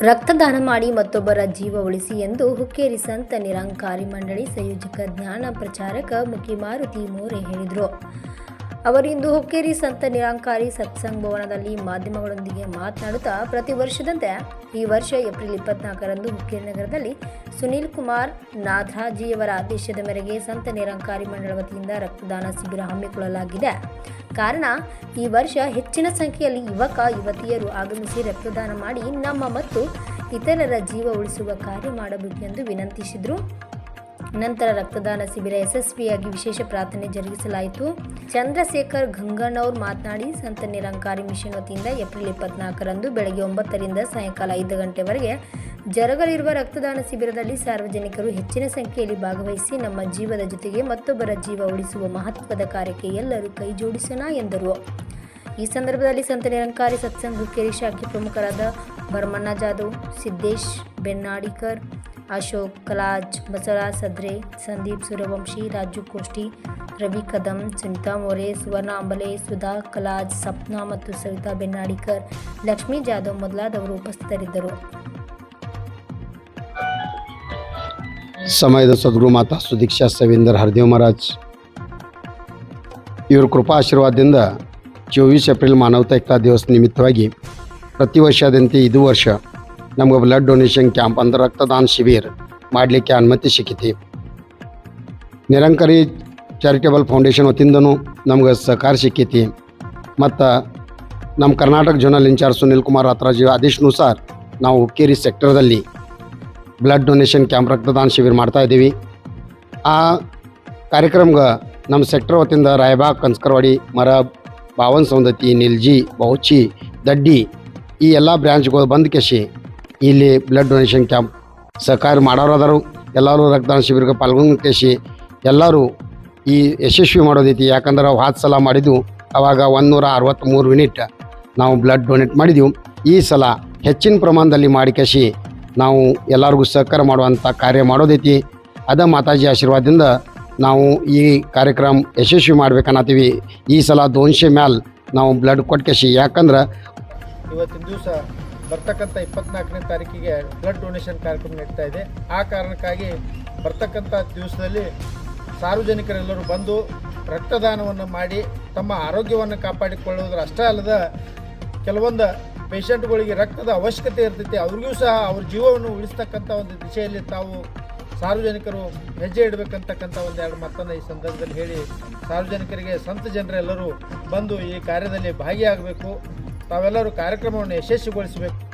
ರಕ್ತದಾನ ಮಾಡಿ ಮತ್ತೊಬ್ಬರ ಜೀವ ಉಳಿಸಿ ಎಂದು ಹುಕ್ಕೇರಿ ಸಂತ ನಿರಂಕಾರಿ ಮಂಡಳಿ ಸಂಯೋಜಕ ಜ್ಞಾನ ಪ್ರಚಾರಕ ಮುಖಿ ಮಾರುತಿ ಮೋರೆ ಹೇಳಿದರು. ಅವರಿಂದು ಹುಕ್ಕೇರಿ ಸಂತ ನಿರಂಕಾರಿ ಸತ್ಸಂಗ್ ಭವನದಲ್ಲಿ ಮಾಧ್ಯಮಗಳೊಂದಿಗೆ ಮಾತನಾಡುತ್ತಾ ಪ್ರತಿ ವರ್ಷದಂತೆ ಈ ವರ್ಷ ಏಪ್ರಿಲ್ ಇಪ್ಪತ್ನಾಲ್ಕರಂದು ಹುಕ್ಕೇರಿ ನಗರದಲ್ಲಿ ಸುನೀಲ್ ಕುಮಾರ್ ನಾಥಾಜಿಯವರ ಆದೇಶದ ಮೇರೆಗೆ ಸಂತ ನಿರಂಕಾರಿ ಮಂಡಳ ವತಿಯಿಂದ ರಕ್ತದಾನ ಶಿಬಿರ ಹಮ್ಮಿಕೊಳ್ಳಲಾಗಿದೆ. ಕಾರಣ, ಈ ವರ್ಷ ಹೆಚ್ಚಿನ ಸಂಖ್ಯೆಯಲ್ಲಿ ಯುವಕ, ಯುವತಿಯರು ಆಗಮಿಸಿ ರಕ್ತದಾನ ಮಾಡಿ ನಮ್ಮ ಮತ್ತು ಇತರರ ಜೀವ ಉಳಿಸುವ ಕಾರ್ಯ ಮಾಡಬೇಕೆಂದು ವಿನಂತಿಸಿದರು. ನಂತರ ರಕ್ತದಾನ ಶಿಬಿರ ಯಶಸ್ವಿಯಾಗಿ ವಿಶೇಷ ಪ್ರಾರ್ಥನೆ ಜರುಗಿಸಲಾಯಿತು. ಚಂದ್ರಶೇಖರ್ ಗಂಗಣ್ಣವ್ರು ಮಾತನಾಡಿ, ಸಂತ ನಿರಂಕಾರಿ ಮಿಷನ್ ವತಿಯಿಂದ ಏಪ್ರಿಲ್ ಇಪ್ಪತ್ನಾಲ್ಕರಂದು ಬೆಳಗ್ಗೆ ಒಂಬತ್ತರಿಂದ ಸಾಯಂಕಾಲ ಐದು ಗಂಟೆವರೆಗೆ ಜರುಗಲಿರುವ ರಕ್ತದಾನ ಶಿಬಿರದಲ್ಲಿ ಸಾರ್ವಜನಿಕರು ಹೆಚ್ಚಿನ ಸಂಖ್ಯೆಯಲ್ಲಿ ಭಾಗವಹಿಸಿ ನಮ್ಮ ಜೀವದ ಜೊತೆಗೆ ಮತ್ತೊಬ್ಬರ ಜೀವ ಉಳಿಸುವ ಮಹತ್ವದ ಕಾರ್ಯಕ್ಕೆ ಎಲ್ಲರೂ ಕೈ ಜೋಡಿಸೋಣ ಎಂದರು. ಈ ಸಂದರ್ಭದಲ್ಲಿ ಸಂತ ನಿರಂಕಾರಿ ಸತ್ಸಂಗ ಹುಕ್ಕೇರಿ ಶಾಖೆ ಪ್ರಮುಖರಾದ ಭರಮಣ್ಣ ಜಾಧವ್, ಸಿದ್ದೇಶ್ ಬೆನ್ನಾಡಿಕರ್ ಅಶೋಕ್, ಕಲಾಜ್, ಬಸವರಾಜ್ ಸದ್ರೆ, ಸಂದೀಪ್ ಸೂರ್ಯವಂಶಿ, ರಾಜು ಕೋಷ್ಠಿ ರವಿ ಕದಂ, ಸುನಿತಾ ಮೋರೆ, ಸುವರ್ಣ ಅಂಬಲೆ, ಸುಧಾ, ಕಲಾಜ್, ಸಪ್ನಾ ಮತ್ತು ಸವಿತಾ ಬೆನ್ನಾಡಿಕರ್, ಲಕ್ಷ್ಮೀ ಜಾಧವ್ ಮೊದಲಾದವರು ಉಪಸ್ಥಿತರಿದ್ದರು. ಸಮಯದ ಸದ್ಗುರು ಮಾತಾ ಸುದೀಕ್ಷಾ ಸವೀಂದರ್ ಹರದೇವ್ ಮಹಾರಾಜ್. ಇವ್ರ ಕೃಪಾ ಆಶೀರ್ವಾದದಿಂದ ಚೋವೀಸ್ ಏಪ್ರಿಲ್ ಮಾನವತಾ ದಿವಸ ನಿಮಿತ್ತವಾಗಿ ಪ್ರತಿ ವರ್ಷದಂತೆ ಇದು ವರ್ಷ ನಮ್ಗೆ ಬ್ಲಡ್ ಡೊನೇಷನ್ ಕ್ಯಾಂಪ್ ಅಂದ್ರೆ ರಕ್ತದಾನ ಶಿಬಿರ ಮಾಡಲಿಕ್ಕೆ ಅನುಮತಿ ಸಿಕ್ಕಿತಿ. ನಿರಂಕರಿ ಚಾರಿಟೇಬಲ್ ಫೌಂಡೇಶನ್ ವತಿಯಿಂದನೂ ನಮ್ಗೆ ಸಹಕಾರ ಸಿಕ್ಕೈತಿ. ಮತ್ತು ನಮ್ಮ ಕರ್ನಾಟಕ ಜೋನಲ್ ಇನ್ಚಾರ್ಜ್ ಸುನಿಲ್ ಕುಮಾರ್ ರಾತ್ರಾಜಿ ಆದೇಶನುಸಾರ ನಾವು ಹುಕ್ಕೇರಿ ಸೆಕ್ಟರ್ದಲ್ಲಿ ಬ್ಲಡ್ ಡೊನೇಷನ್ ಕ್ಯಾಂಪ್ ರಕ್ತದಾನ ಶಿಬಿರ ಮಾಡ್ತಾ ಇದ್ದೀವಿ. ಆ ಕಾರ್ಯಕ್ರಮಗ ನಮ್ಮ ಸೆಕ್ಟರ್ ವತಿಯಿಂದ ರಾಯಬಾಗ್, ಕನ್ಸ್ಕರ್ವಾಡಿ, ಮರ, ಬಾವನ್ ಸೌಂದತಿ, ನಿಲ್ಜಿ, ಬೌಚಿ, ದಡ್ಡಿ ಈ ಎಲ್ಲ ಬ್ರ್ಯಾಂಚ್ಗಳು ಬಂದ್ ಕೆಸಿ ಇಲ್ಲಿ ಬ್ಲಡ್ ಡೊನೇಷನ್ ಕ್ಯಾಂಪ್ ಸಹಕಾರ ಮಾಡೋರು ಅದಾರು. ಎಲ್ಲರೂ ರಕ್ತದಾನ ಶಿಬಿರಕ್ಕೆ ಪಾಲ್ಗೊಂಡು ಎಲ್ಲರೂ ಈ ಯಶಸ್ವಿ ಮಾಡೋದೈತಿ. ಯಾಕಂದ್ರೆ ಅವು ಹತ್ತು ಸಲ ಮಾಡಿದ್ದು ಅವಾಗ ಒಂದುನೂರ ಅರವತ್ತ್ಮೂರು ಯೂನಿಟ್ ನಾವು ಬ್ಲಡ್ ಡೊನೇಟ್ ಮಾಡಿದೆವು. ಈ ಸಲ ಹೆಚ್ಚಿನ ಪ್ರಮಾಣದಲ್ಲಿ ಮಾಡಿ ಕೇಸಿ ನಾವು ಎಲ್ಲರಿಗೂ ಸಹಕಾರ ಮಾಡುವಂಥ ಕಾರ್ಯ ಮಾಡೋದೈತಿ. ಅದ ಮಾತಾಜಿ ಆಶೀರ್ವಾದದಿಂದ ನಾವು ಈ ಕಾರ್ಯಕ್ರಮ ಯಶಸ್ವಿ ಮಾಡ್ಬೇಕನ್ನತ್ತೀವಿ. ಈ ಸಲ ದೋನ್ಶೆ ಮ್ಯಾಲ ನಾವು ಬ್ಲಡ್ ಕೊಟ್ಕೇಸಿ ಯಾಕಂದ್ರೆ ಇವತ್ತಿನ ದಿವಸ ಬರ್ತಕ್ಕಂಥ ಇಪ್ಪತ್ನಾಲ್ಕನೇ ತಾರೀಕಿಗೆ ಬ್ಲಡ್ ಡೊನೇಷನ್ ಕಾರ್ಯಕ್ರಮ ನಡೀತಾ ಇದೆ. ಆ ಕಾರಣಕ್ಕಾಗಿ ಬರ್ತಕ್ಕಂಥ ದಿವಸದಲ್ಲಿ ಸಾರ್ವಜನಿಕರೆಲ್ಲರೂ ಬಂದು ರಕ್ತದಾನವನ್ನು ಮಾಡಿ ತಮ್ಮ ಆರೋಗ್ಯವನ್ನು ಕಾಪಾಡಿಕೊಳ್ಳುವುದರ ಅಷ್ಟೇ ಅಲ್ಲದ ಕೆಲವೊಂದು ಪೇಷಂಟ್ಗಳಿಗೆ ರಕ್ತದ ಅವಶ್ಯಕತೆ ಇರ್ತೈತಿ, ಅವ್ರಿಗೂ ಸಹ ಅವ್ರ ಜೀವವನ್ನು ಉಳಿಸ್ತಕ್ಕಂಥ ಒಂದು ದಿಶೆಯಲ್ಲಿ ತಾವು ಸಾರ್ವಜನಿಕರು ಹೆಜ್ಜೆ ಇಡಬೇಕಂತಕ್ಕಂಥ ಒಂದೆರಡು ಮಾತನ್ನು ಈ ಸಂದರ್ಭದಲ್ಲಿ ಹೇಳಿ, ಸಾರ್ವಜನಿಕರಿಗೆ, ಸಂತ ಜನರೆಲ್ಲರೂ ಬಂದು ಈ ಕಾರ್ಯದಲ್ಲಿ ಭಾಗಿಯಾಗಬೇಕು. ತಾವೆಲ್ಲರೂ ಕಾರ್ಯಕ್ರಮವನ್ನು ಯಶಸ್ವಿಗೊಳಿಸಬೇಕು.